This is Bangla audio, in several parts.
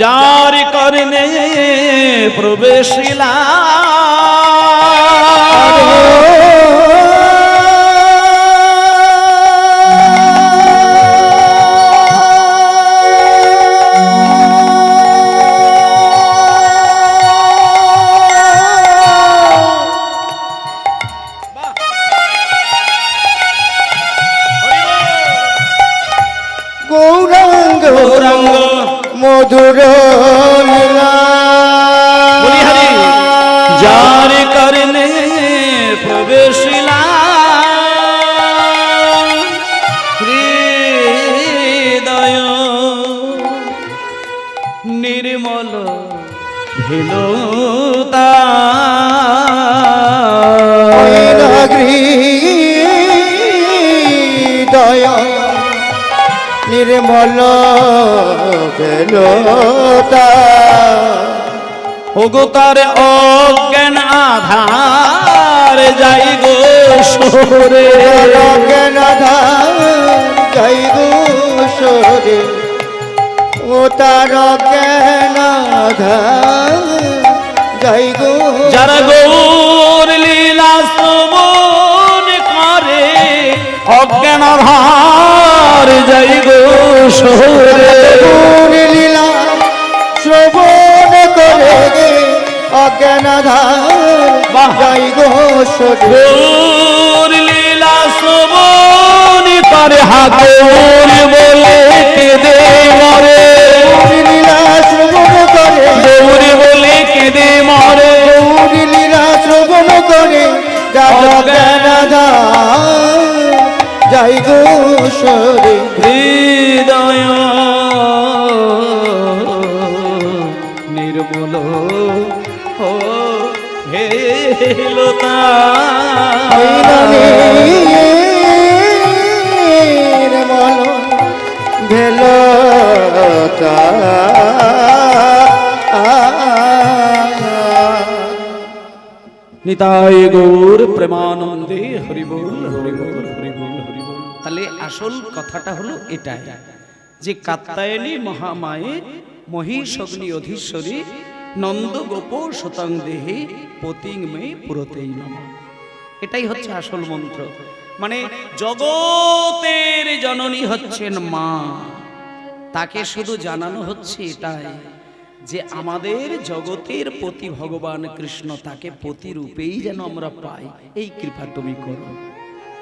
যার করনে প্রবেশিলা। দুরো ওগো তার অজ্ঞান আধার যাই গো সরে। জ্ঞানধা জয় গোসরে ও তার জ্ঞানধা জয় গো যারা গৌর লীলা শ্রবণ করে অজ্ঞান আধার যাই গো সরে। গৌর লীলা শ্রবণ করে গে অজ্ঞানধার বাহ। জয় গোসরে গৌর লীলা করে হাগৌর বলে কেঁদে মরে লীলা শ্রবণ করে গৌর বলে কেঁদে মরে গৌর লীলা শ্রবণ করে জ্ঞানধা জয় গোসরে হৃদয় নির্মল নিতাই গৌর প্রেমানন্দে হরিবোল হরিবোল হরিবোল হরিবোল। তাহলে আসল কথাটা হলো এটাই যে কাত্তায়নী মহামায়ে মহিষগ্নি অধীশ্বরী নন্দ গোপ শতাং দেহে পতিং মে পুরতেই নম। এটাই হচ্ছে আসল মন্ত্র। মানে জগতের জননী হচ্ছেন মা। তাকে শুধু জানানো হচ্ছে এটাই যে আমাদের জগতের প্রতি ভগবান কৃষ্ণ তাকে প্রতিরূপেই যেন আমরা পাই। এই কৃপা তুমি করো।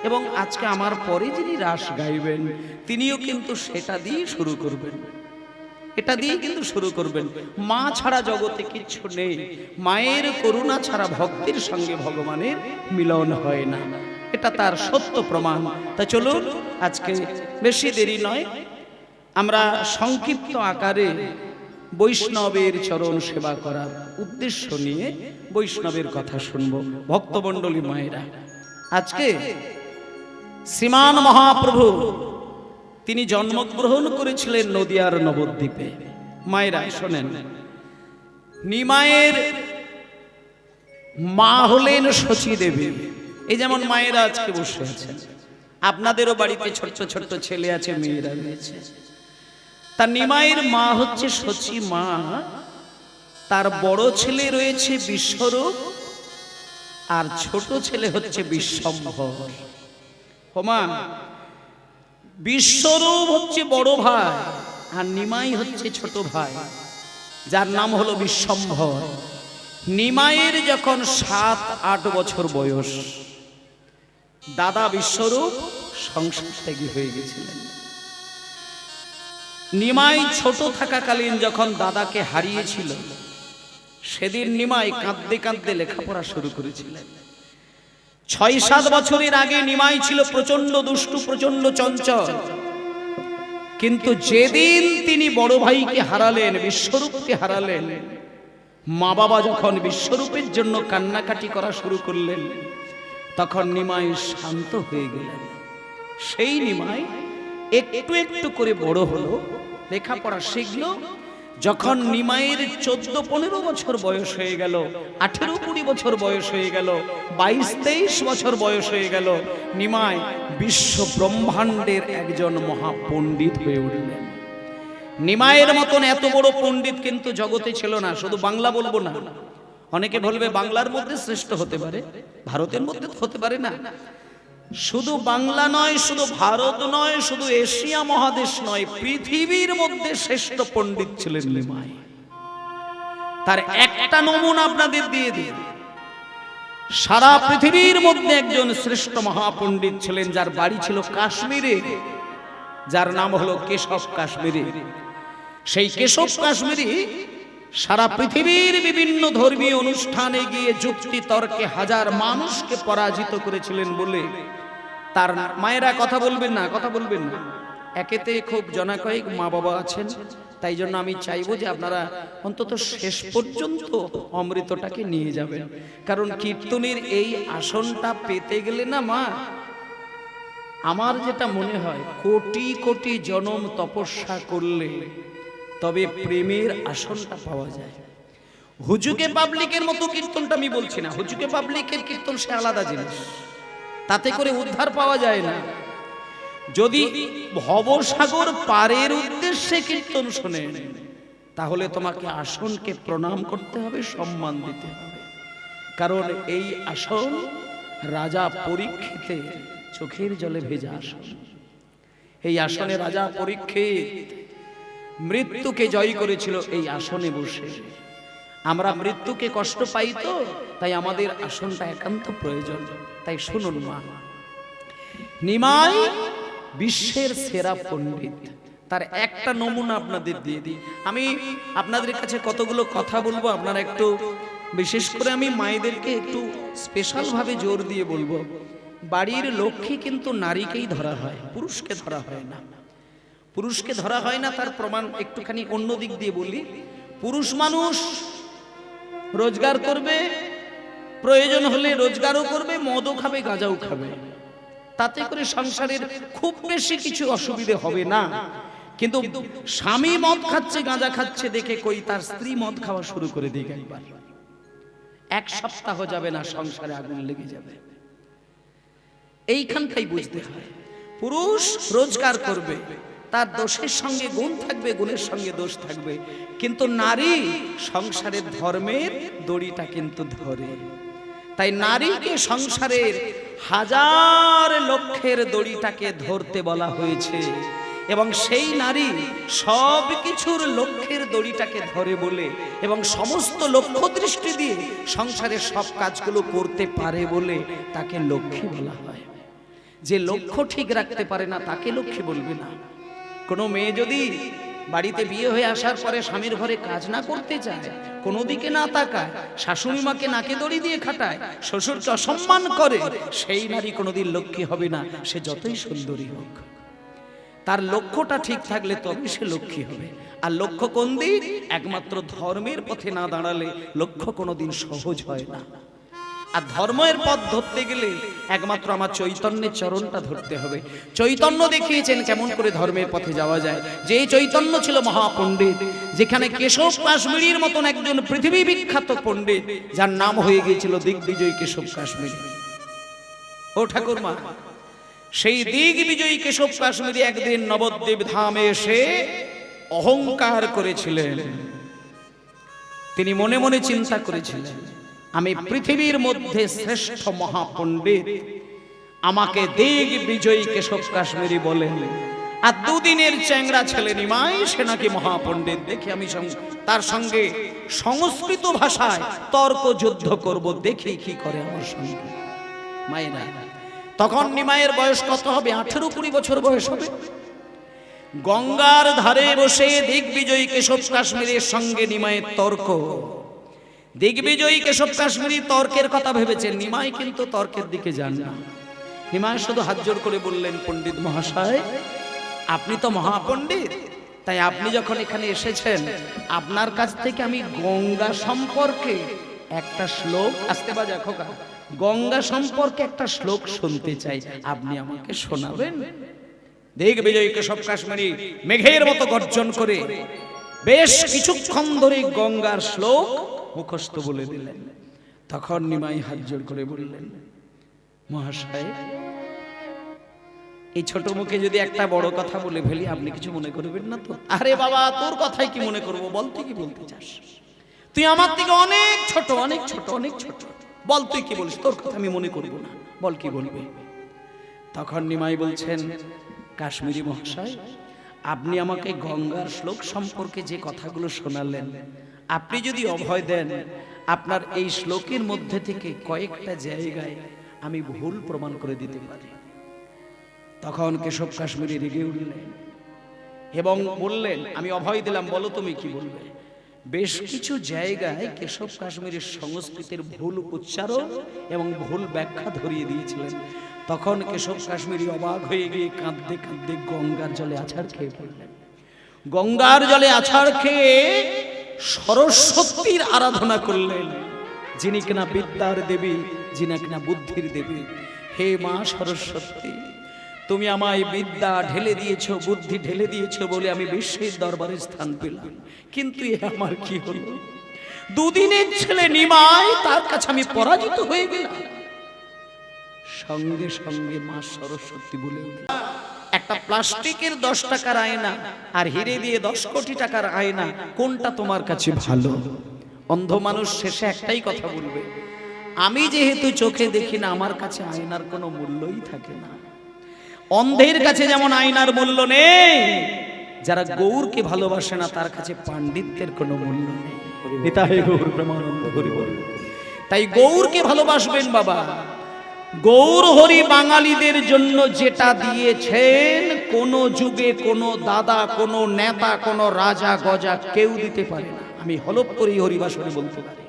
এবং আজকে আমার পরে যিনি রাস গাইবেন, তিনিও কিন্তু সেটা দিয়ে শুরু করবেন। এটা দিয়ে কিন্তু শুরু করবেন। মা ছাড়া জগতে কিচ্ছু নেই। মায়ের করুণা ছাড়া ভক্তির সঙ্গে ভগবানের মিলন হয় না। এটা তার সত্য প্রমাণ। তা চলুন, আজকে বেশি দেরি নয়। আমরা সংক্ষিপ্ত আকারে বৈষ্ণবের চরণ সেবা করার উদ্দেশ্য নিয়ে বৈষ্ণবের কথা শুনব। ভক্তমণ্ডলী মায়েরা, আজকে শ্রীমান মহাপ্রভু তিনি জন্মগ্রহণ করেছিলেন নদিয়ার নবদ্বীপে। মায়েরা, শোনেন। নিমায়ের মা হলেন শচী দেবী। এই যেমন মায়েরা আজকে বসে আছেন। আপনাদেরও বাড়িতে ছোট্ট ছোট্ট ছেলে আছে, মেয়েরা রয়েছে। তার নিমায়ের মা হচ্ছে শচী মা। তার বড় ছেলে রয়েছে বিশ্বরূপ আর ছোট ছেলে হচ্ছে বিশ্বম্ভর। হোমা বিশ্বরূপ হচ্ছে বড় ভাই আর নিমাই হচ্ছে ছোট ভাই। যার নাম হলো বিশ্বম্ভর। নিমাইয়ের যখন সাত, আট বছর বয়স, দাদা বিশ্বরূপ সংসার ত্যাগী হয়ে গেছিলেন। নিমাই ছোট থাকাকালীন যখন দাদাকে হারিয়েছিল, সেদিন নিমাই কাঁদতে কাঁদতে লেখাপড়া শুরু করেছিলেন। ছয় সাত বছরের আগে নিমাই ছিল প্রচণ্ড দুষ্টু প্রচণ্ড চঞ্চল। কিন্তু যেদিন তিনি বড় ভাইকে হারালেন বিশ্বরূপকে হারালেন মা বাবা যখন বিশ্বরূপের জন্য কান্নাকাটি করা শুরু করলেন তখন নিমাই শান্ত হয়ে গেলেন। সেই নিমাই একটু একটু করে বড় হলো লেখাপড়া শিখলো যখন নিমাইয়ের চোদ্দ, পনেরো বছর বয়স হয়ে গেল, আঠেরো, কুড়ি বছর বয়স হয়ে গেল, বাইশ, তেইশ বছর বয়স হয়ে গেল, নিমাই বিশ্ব ব্রহ্মাণ্ডের একজন মহাপণ্ডিত হয়ে উঠলেন। নিমায়ের মতন এত বড় পণ্ডিত কিন্তু জগতে ছিল না, শুধু বাংলা বলব না। অনেকে বলবে বাংলার মধ্যে শ্রেষ্ঠ হতে পারে, ভারতের মধ্যে হতে পারে না। শুধু বাংলা নয়, শুধু ভারত নয়, শুধু এশিয়া মহাদেশ নয়, পৃথিবীর মধ্যে শ্রেষ্ঠ পণ্ডিত ছিলেন নিমাই। তার একটা নমুনা আপনাদের দিয়ে দিই। সারা পৃথিবীর মধ্যে একজন শ্রেষ্ঠ মহাপণ্ডিত ছিলেন, যার বাড়ি ছিল কাশ্মীরে। যার নাম হলো কেশব কাশ্মীরি। সেই কেশব কাশ্মীরি সারা পৃথিবীর বিভিন্ন ধর্মীয় অনুষ্ঠানে গিয়ে যুক্তি তর্কে হাজার মানুষকে পরাজিত করেছিলেন বলে তার মায়েরা কথা বলবেন না, কথা বলবেন না। একেতে খুব জনাকয়েক মা বাবা আছেন, তাই জন্য আমি চাইব যে আপনারা অন্তত শেষ পর্যন্ত অমৃতটাকে নিয়ে যাবেন। কারণ কীর্তনের এই আসনটা পেতে গেলে না মা, আমার যেটা মনে হয়, কোটি কোটি জনম তপস্যা করলে তবে প্রেমের আসনটা পাওয়া যায়। হুজুকে পাবলিকের মতো কীর্তনটা আমি বলছি না। হুজুকে পাবলিকের কীর্তন সে আলাদা জিনিস। তাতে করে উদ্ধার পাওয়া যায় না। যদি ভবসাগর পারের উদ্দেশ্যে কীর্তন শোনে, তাহলে তোমাকে আসনকে প্রণাম করতে হবে, সম্মান দিতে হবে। কারণ এই আসন রাজা পরীক্ষিতে চোখের জলে ভেজা আসন। এই আসনে রাজা পরীক্ষিত মৃত্যুকে জয় করেছিল এই আসনে বসে। আমরা মৃত্যুকে কষ্ট পাই তো, তাই আমাদের আসনটা একান্ত প্রয়োজন। তাই শুনুন মা, নিমাই বিশ্বের সেরা পণ্ডিত। তার একটা নমুনা আপনাদের দিয়ে দিই। আমি আপনাদের কাছে কতগুলো কথা বলব, আপনারা একটু বিশেষ করে আমি মায়েদেরকে একটু স্পেশাল ভাবে জোর দিয়ে বলব। বাড়ির লক্ষ্মী কিন্তু নারীকেই ধরা হয়, পুরুষকে ধরা হয় না। পুরুষকে ধরা হয় না, তার প্রমাণ একটুখানি অন্য দিক দিয়ে বলি। পুরুষ মানুষ রোজগার করবে, প্রয়োজন হলে রোজগারও করবে, মদও খাবে, গাঁজাও খাবে। তাতে করে সংসারের খুব বেশি কিছু অসুবিধে হবে না। কিন্তু স্বামী মদ খাচ্ছে, গাঁজা খাচ্ছে দেখে কই তার স্ত্রী মদ খাওয়া শুরু করে একবার। এক সপ্তাহ যাবে না, সংসারে আগুন লেগে যাবে। এইখানটাই বুঝতে হয়। পুরুষ রোজগার করবে তার দোষের সঙ্গে গুণ থাকবে, গুণের সঙ্গে দোষ থাকবে। কিন্তু নারী সংসারের ধর্মের দড়িটা কিন্তু ধরে। তাই নারীকে সংসারের হাজার লক্ষের দড়িটাকে ধরতে বলা হয়েছে। এবং সেই নারী সব কিছুর লক্ষ্যের দড়িটাকে ধরে বলে এবং সমস্ত লক্ষ্য দৃষ্টি দিয়ে সংসারের সব কাজগুলো করতে পারে বলে তাকে লক্ষ্মী বলা হয়। যে লক্ষ্য ঠিক রাখতে পারে না, তাকে লক্ষ্মী বলবে না। কোনো মেয়ে যদি বাড়িতে বিয়ে হয়ে আসার পরে স্বামীর ঘরে কাজ না করতে চায়, কোনো দিকে না তাকায়, শাশুড়ি মাকে নাকে দড়ি দিয়ে খাটায়, শ্বশুরকে অসম্মান করে, সেই নারী কোনোদিন লক্ষ্মী হবে না, সে যতই সুন্দরী হোক। তার লক্ষ্যটা ঠিক থাকলে তবে সে লক্ষ্মী হবে। আর লক্ষ্য কোন দিক? একমাত্র ধর্মের পথে না দাঁড়ালে লক্ষ্য কোনোদিন সহজ হয় না। আর ধর্মের পথ ধরতে গেলে একমাত্র আমার চৈতন্যের চরণটা ধরতে হবে। চৈতন্য দেখিয়েছেন কেমন করে ধর্মের পথে যাওয়া যায়। যে চৈতন্য ছিল মহাপণ্ডিত, যেখানে কেশব কাশ্মীরির মতন একজন পৃথিবী বিখ্যাত পণ্ডিত, যার নাম হয়ে গিয়েছিল দিগ্বিজয় কেশব কাশ্মীরি। ও ঠাকুরমা, সেই দিগ্বিজয়ী কেশব কাশ্মীরি একদিন নবদ্বীপ ধামে এসে অহংকার করেছিলেন। তিনি মনে মনে চিন্তা করেছিলেন আমি পৃথিবীর মধ্যে শ্রেষ্ঠ মহাপণ্ডিত। আমাকে দিগ বিজয়ী কেশব কাশ্মীরি বলেন আর দুদিনের চ্যাংরা ছেলে নিমাই সে নাকি মহাপণ্ডিত? দেখি আমি তার সঙ্গে সংস্কৃত ভাষায় তর্ক যুদ্ধ করব দেখি কি করে আমার সঙ্গে। মায়েরা তখন নিমায়ের বয়স কত হবে? আঠেরো কুড়ি বছর বয়স হবে। গঙ্গার ধারে বসে দিগ্বিজয়ী কেশব কাশ্মীরের সঙ্গে নিমায়ের তর্ক। দিগ্বিজয়ী কেশব কাশ্মীরি তর্কের কথা ভেবেছেন। নিমাই কিন্তু তর্কের দিকে যান না। নিমাই শুধু হাত জোর করে বললেন, পণ্ডিত মহাশয়, আপনি তো মহাপণ্ডিত। তাই আপনি যখন এখানে এসেছেন, আপনার কাছ থেকে আমি গঙ্গা সম্পর্কে একটা শ্লোক আসতে বাজা খোকা গঙ্গা সম্পর্কে একটা শ্লোক শুনতে চাই। আপনি আমাকে শোনাবেন? দেখ বিজয়ী কেশব কাশ্মীরি মেঘের মতো গর্জন করে বেশ কিছুক্ষণ ধরে গঙ্গার শ্লোক মুখস্থ বলে দিলেন। তখন নিমাই হাত জোর করে বললেন, মহাশয়, এই ছোট মুখে যদি একটা বড় কথা বলে ফেলি, আপনি কিছু মনে করবেন না তো? আরে বাবা, তোর কথাই কি মনে করব? বল তুই কি বলতে চাস? তুই আমার থেকে অনেক ছোট অনেক ছোট অনেক ছোট। বল তুই কি বলিস? তোর কথা আমি মনে করব না। বল কি বলবে? তখন নিমাই বলছেন, কাশ্মীরি মহাশয়, আপনি আমাকে গঙ্গার শ্লোক সম্পর্কে যে কথাগুলো শোনালেন আপনি যদি অভয় দেন, আপনার এই শ্লোকের মধ্যে থেকে কয়েকটা জায়গায় আমি ভুল প্রমাণ করে দিতে পারি। তখন কেশব কাশ্মীরি রেগে উঠলেন এবং বললেন, আমি অভয় দিলাম, বলো তুমি কি বলবে? বেশ কিছু জায়গায় কেশব কাশ্মীরের সংস্কৃতির ভুল উচ্চারণ এবং ভুল ব্যাখ্যা ধরিয়ে দিয়েছিলেন। তখন কেশব কাশ্মীরি অবাক হয়ে গিয়ে কাঁদতে কাঁদতে গঙ্গার জলে আছাড় খেয়ে পড়লেন। গঙ্গার জলে আছাড় খেয়ে সরস্বতীর আরাধনা করলেন। যিনি কিনা বিদ্যার দেবী, যিনি কিনা বুদ্ধির দেবী। হে মা সরস্বতী, তুমি আমায় বিদ্যা ঢেলে দিয়েছ, বুদ্ধি ঢেলে দিয়েছ বলে আমি বিশ্বের দরবারে স্থান পেলাম। কিন্তু এ আমার কি হলো? দুদিনের ছেলে নিমাই তার কাছে আমি পরাজিত হয়ে গেলাম। সঙ্গে সঙ্গে মা সরস্বতী বলে উঠল একটা প্লাস্টিকের দশ টাকার আয়না আর হিরে দিয়ে দশ কোটি টাকার আয়না, কোনটা তোমার কাছে ভালো? অন্ধ মানুষ শেষে একটাই কথা বলবে, আমি যেহেতু চোখে দেখি না, আমার কাছে আয়নার কোনো মূল্যই থাকে না। অন্ধের কাছে যেমন আয়নার মূল্য নেই, যারা গৌরকে ভালোবাসে না, তার কাছে পাণ্ডিত্যের কোনো মূল্য নেই। নিতাই গৌর তাই গৌরকে ভালোবাসবেন বাবা। গৌর হরি বাঙালিদের জন্য যেটা দিয়েছেন, কোন যুগে কোন দাদা, কোন নেতা, কোন রাজা গজা কেউ দিতে পারে আমি হলপ করি হরিবাসরে বলতে পারি।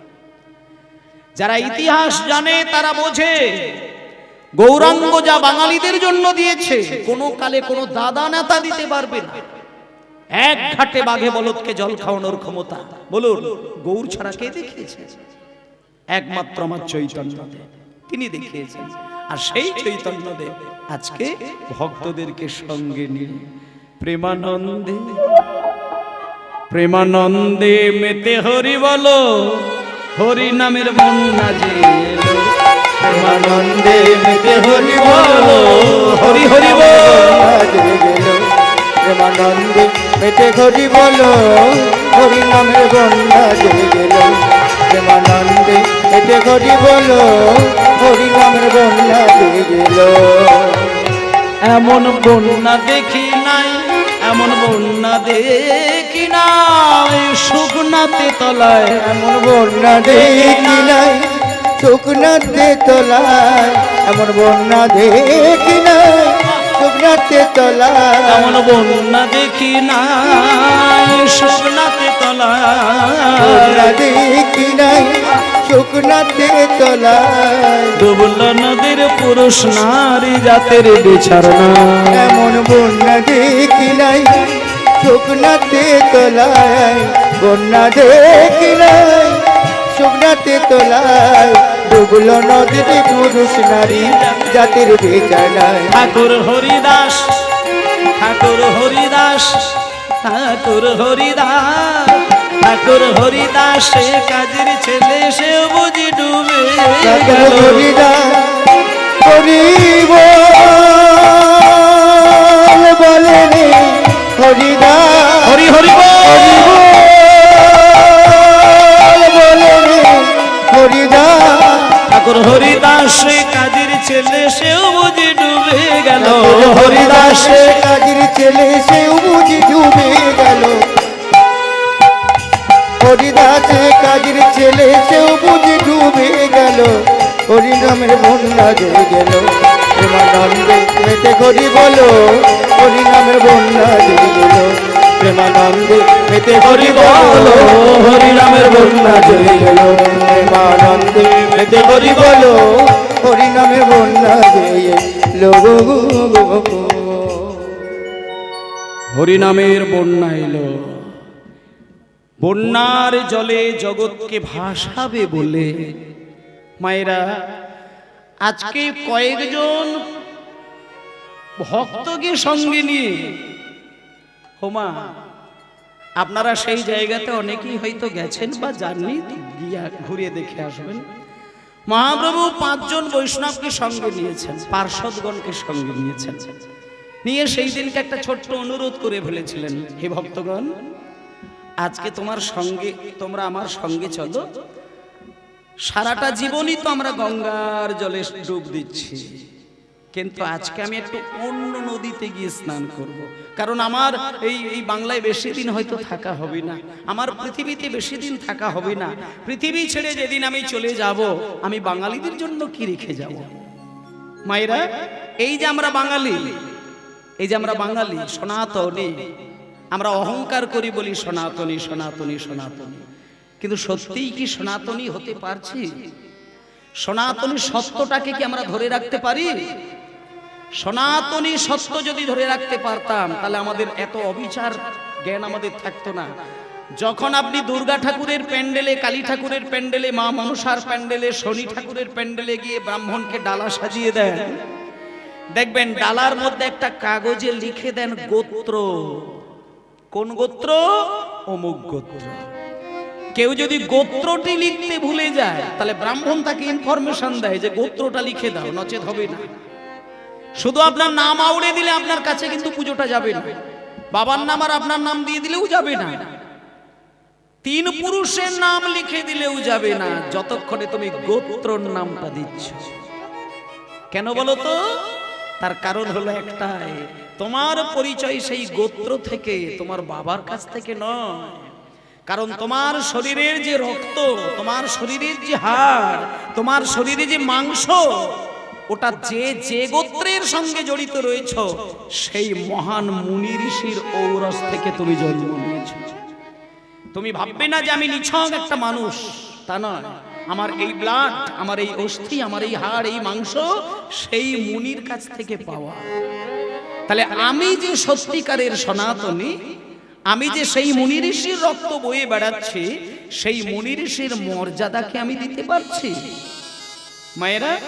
যারা ইতিহাস জানে, তারা বোঝে, গৌরাঙ্গ যা বাঙালিদের জন্য দিয়েছে, কোনো কালে কোনো দাদা, নেতা দিতে পারবে না। এক ঘাটে বাঘে বলদকে জল খাওয়ানোর ক্ষমতা। বলুন, গৌর ছাড়া কে দেখিয়েছে? একমাত্র আমার চৈতন্য তিনি দেখিয়েছেন। আর সেই চৈতন্য দেব আজকে ভক্তদেরকে সঙ্গে নিয়ে প্রেমানন্দে প্রেমানন্দে মেতে হরি বলো হরি নামের বন্যা যে প্রেমানন্দে মেতে হরি বলো হরি হরি বল। গেল প্রেমানন্দে মেতে হরি বলো হরি নামের বন্যা জেগে গেল প্রেমানন্দে মেতে হরি বলো হরি নামের বন্যা গেল এমন বন্যা দেখি নাই এমন বন্যা দেখি নাই শুকনাতে তলায়। এমন বন্যা দেখি নাই শুকনাতে তোলায়। এমন বন্যা দেখি নাই শুকনাতে তোলায়। এমন বন্যা দেখি নাই শুকনাতে তলায়। দেখি নাই শুকনাতে তোলায়। ডুবল নদীর পুরুষ নারী জাতের বিচারণা এমন বন্যা দেখি নাই শুকনাতে তোলায়। বন্যা দেখি নাই শুকনাতে তোলায়। ডুবলো নদীতে পুরুষ নারী জাতির বেচারায় ঠাকুর হরিদাস ঠাকুর হরিদাস ঠাকুর হরিদাস। ঠাকুর হরিদাস সে কাজের ছেলে সে বুঝি ডুবে ঠাকুর হরিদাস হরিব বলে রে হরিদাস হরি হরি বলে। রে হরিদাস। ঠাকুর হরিদাস কাজের ছেলে সেও বুঝি ডুবে গেল। হরিদাস হরিদাসে কাজের ছেলে সে বুঝি ডুবে গেল। হরিদাসে কাজের ছেলে, সেও বুঝি ডুবে গেল। হরিনামের বন্যা জেগে গেল। প্রেমানন্দে মেতে করি বলো, হরিনামের বন্যা জেগে গেল। প্রেমানন্দে মেতে করি বলো, হরিনামের বন্যা জেগে গেল। প্রেমানন্দে মেতে করি বলো, হরিনামের বন্যা জেগে লোক হরিনামের বন্যা এলো। বন্যার জলে জগৎকে ভাসাবে বলে। মায়েরা, আজকে কয়েকজন ভক্তকে সঙ্গে নিয়ে হোমা আপনারা সেই জায়গাতে অনেকেই হয়তো গেছেন বা যাননি গিয়া ঘুরিয়ে দেখে আসবেন। মহাপ্রভু পাঁচজন বৈষ্ণবকে সঙ্গে নিয়েছেন পার্ষদগণকে সঙ্গে নিয়েছেন। নিয়ে সেই দিনকে একটা ছোট্ট অনুরোধ করে ফেলেছিলেন, হে ভক্তগণ আজকে তোমার সঙ্গে, তোমরা আমার সঙ্গে চলো। সারাটা জীবনই তো আমরা গঙ্গার জলে ডুব দিচ্ছি। কিন্তু আজকে আমি একটু অন্য নদীতে গিয়ে স্নান করব। কারণ আমার এই এই বাংলায় বেশি দিন হয়তো থাকা হবে না। আমার পৃথিবীতে বেশি দিন থাকা হবে না। পৃথিবী ছেড়ে যেদিন আমি চলে যাব, আমি বাঙালিদের জন্য কি রেখে যাব? মায়েরা, এই যে আমরা বাঙালি, এই যে আমরা বাঙালি, সনাতনী আমরা অহংকার করি বলি সনাতনী সনাতনী সনাতনী। কিন্তু সত্যিই কি সনাতনী হতে পারছি? সনাতনী সত্যটাকে কি আমরা ধরে রাখতে পারি? সনাতনী সত্য যদি ধরে রাখতে পারতাম, তাহলে আমাদের এত অবিচার জ্ঞান আমাদের থাকতো না। যখন আপনি দুর্গা ঠাকুরের প্যান্ডেলে, কালী ঠাকুরের প্যান্ডেলে, মা মনসার প্যান্ডেলে, শনি ঠাকুরের প্যান্ডেলে গিয়ে ব্রাহ্মণকে ডালা সাজিয়ে দেন, দেখবেন ডালার মধ্যে একটা কাগজে লিখে দেন গোত্র। কোন গোত্র? অমুক গোত্র। কেউ যদি গোত্রটি লিখতে ভুলে যায়, তাহলে ব্রাহ্মণ তাকে ইনফরমেশন দেয় যে গোত্রটা লিখে দাও, নচেত হবে না। শুধু আপনার নাম আউড়ে দিলে আপনার কাছে কিন্তু পুজোটা যাবে না। বাবার নাম আর আপনার নাম দিয়ে দিলেও যাবে না। তিন পুরুষের নাম লিখে দিলেও যাবে না। যতক্ষণে তুমি গোত্রর নামটা দিচ্ছ। কেন বলো তো? তার কারণ হলো একটাই, তোমার পরিচয় সেই গোত্র থেকে তোমার বাবার কাছ থেকে নয়। কারণ তোমার শরীরের যে রক্ত, তোমার শরীরের যে হাড়, তোমার শরীরে যে মাংস, ওটা যে যে গোত্রের সঙ্গে জড়িত রয়েছ, সেই মহান মুনি ঋষির ঔরস থেকে তুমি জন্ম নিয়েছো। তুমি ভাববে না যে আমি নিছক একটা মানুষ, তা নয়। আমার এই ব্লাড আমার এই অস্থি, আমার এই হাড়, এই মাংস সেই মুনির কাছ থেকে পাওয়া। তাহলে আমি যে সত্যিকারের সনাতনী, আমি যে সেই মুনি ঋষির রক্ত বয়ে বেড়াচ্ছি, সেই মুনি ঋষির মর্যাদাকে আমি দিতে পারছি? মায়েরা,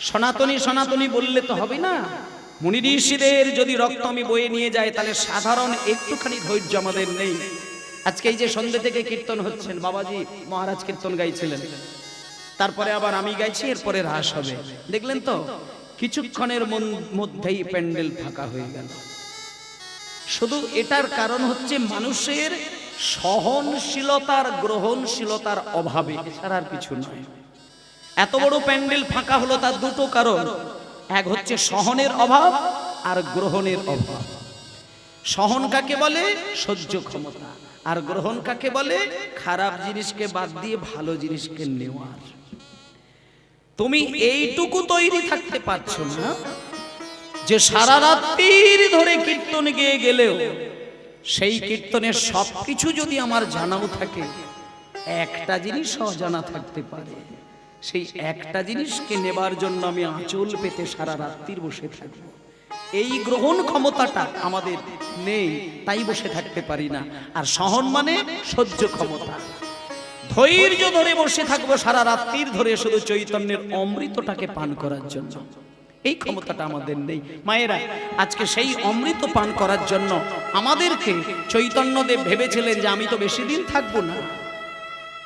সনাতনী সনাতনী বললে তো হবে না। মুনি ঋষিদের যদি রক্ত আমি বয়ে নিয়ে যাই, তাহলে সাধারণ একটুখানি ধৈর্য আমাদের নেই। আজকে এই যে সন্ধ্যে থেকে কীর্তন হচ্ছেন, বাবাজি মহারাজ কীর্তন গাইছিলেন। তারপরে আবার আমি গাইছি, এরপরে রাস হবে। দেখলেন তো, কিছুক্ষণের মধ্যেই প্যান্ডেল ফাঁকা হয়ে গেল। শুধু এটার কারণ হচ্ছে মানুষের সহনশীলতার, গ্রহণশীলতার অভাবে এছাড়া আর কিছু নয়। এত বড় প্যান্ডেল ফাঁকা হলো তার দুটো কারণ। এক হচ্ছে সহনের অভাব আর গ্রহণের অভাব। সহন কাকে বলে? সহ্য ক্ষমতা। আর গ্রহণ কাকে বলে? খারাপ জিনিসকে বাদ দিয়ে ভালো জিনিসকে নেওয়ার। তুমি এইটুকু তৈরি থাকতে পারছ না যে সারা রাত্রির ধরে কীর্তন গেয়ে গেলেও সেই কীর্তনের সবকিছু যদি আমার জানাও থাকে, একটা জিনিস অজানা থাকতে পারে। সেই একটা জিনিসকে নেবার জন্য আমি আঁচল পেতে সারা রাত্রির বসে থাকব। এই গ্রহণ ক্ষমতাটা আমাদের নেই, তাই বসে থাকতে পারি না। আর সহন মানে সহ্য ক্ষমতা। ধৈর্য ধরে বসে থাকব সারা রাত্রির ধরে শুধু চৈতন্যের অমৃতটাকে পান করার জন্য। এই ক্ষমতাটা আমাদের নেই। মায়েরা, আজকে সেই অমৃত পান করার জন্য আমাদেরকে চৈতন্যদেব ভেবেছিলেন যে আমি তো বেশি দিন থাকব না।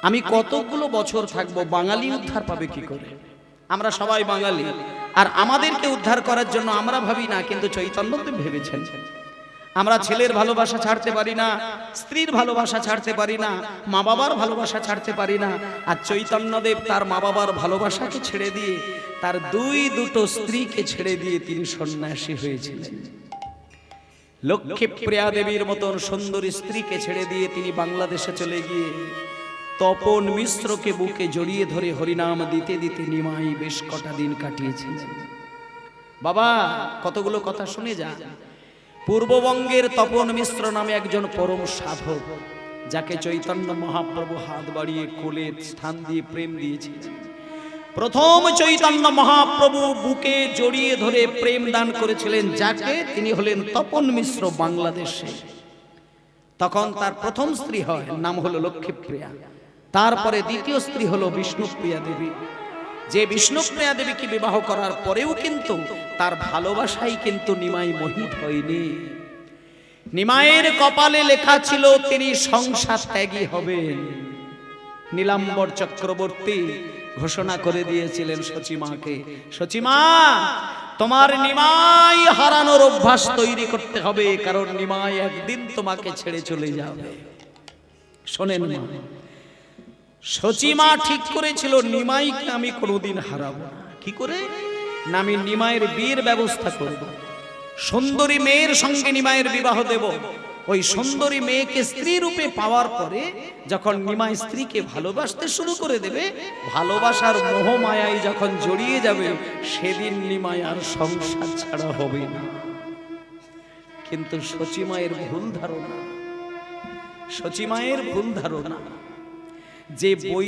আমি কতগুলো বছর থাকব? বাঙালি উদ্ধার পাবে কি করে? আমরা সবাই বাঙালি। আর আমাদেরকে উদ্ধার করার জন্য আমরা ভাবি না, কিন্তু চৈতন্যদেব ভেবেছেন। আমরা ছেলের ভালোবাসা ছাড়তে পারি না, স্ত্রীর ভালোবাসা ছাড়তে পারি না মা বাবার ভালোবাসা ছাড়তে পারি না, আর চৈতন্যদেব তার মা বাবার ভালোবাসাকে ছেড়ে দিয়ে তার দুই দুটো স্ত্রীকে ছেড়ে দিয়ে তিনি সন্ন্যাসী হয়েছিলেন। লক্ষ্মী প্রিয়া দেবীর মতন সুন্দরী স্ত্রীকে ছেড়ে দিয়ে তিনি বাংলাদেশে চলে গিয়ে তপন মিশ্রকে বুকে জড়িয়ে ধরে হরিনাম দিতে দিতে নিমাই বেশ কটা দিন কাটিয়েছিলেন বাবা, কতগুলো কথা শুনে যা। পূর্ববঙ্গের তপন মিশ্র নামে একজন পরম সাধক, যাকে চৈতন্য মহাপ্রভু হাত বাড়িয়ে কোলে স্থান দিয়ে প্রেম দিয়েছে প্রথম চৈতন্য মহাপ্রভু বুকে জড়িয়ে ধরে প্রেম দান করেছিলেন, যাকে তিনি হলেন তপন মিশ্র বাংলাদেশে। তখন তার প্রথম স্ত্রী হয়, নাম হলো লক্ষ্মীপ্রিয়া। তারপরে দ্বিতীয় স্ত্রী হলো বিষ্ণুপ্রিয়া দেবী। যে বিষ্ণুপ্রিয়া দেবীকে বিবাহ করার পরেও কিন্তু তার ভালোবাসাই কিন্তু নিমাই মোহিত হয়নি। নিমায়ের কপালে লেখা ছিল, তিনি সংসার ত্যাগী হবেন। নীলাম্বর চক্রবর্তী ঘোষণা করে দিয়েছিলেন সচিমাকে সচিমা তোমার নিমাই হারানোর অভ্যাস তৈরি করতে হবে, কারণ নিমাই একদিন তোমাকে ছেড়ে চলে যাবে। শোনেন সচিমা ঠিক করেছিল, নিমাইকে আমি কোনোদিন হারাবো কি করে? না আমি নিমাইয়ের বিয়ের ব্যবস্থা করব। সুন্দরী মেয়ের সঙ্গে নিমাইয়ের বিবাহ দেব। ওই সুন্দরী মেয়েকে স্ত্রী রূপে পাওয়ার পরে যখন নিমাই স্ত্রীকে ভালোবাসতে শুরু করে দেবে, ভালোবাসার মোহমায়ায় যখন জড়িয়ে যাবে, সেদিন নিমায় আর সংসার ছাড়া হবে না। কিন্তু সচিমায়ের ভুল ধারণা সচিমায়ের ভুল ধারণা যে বই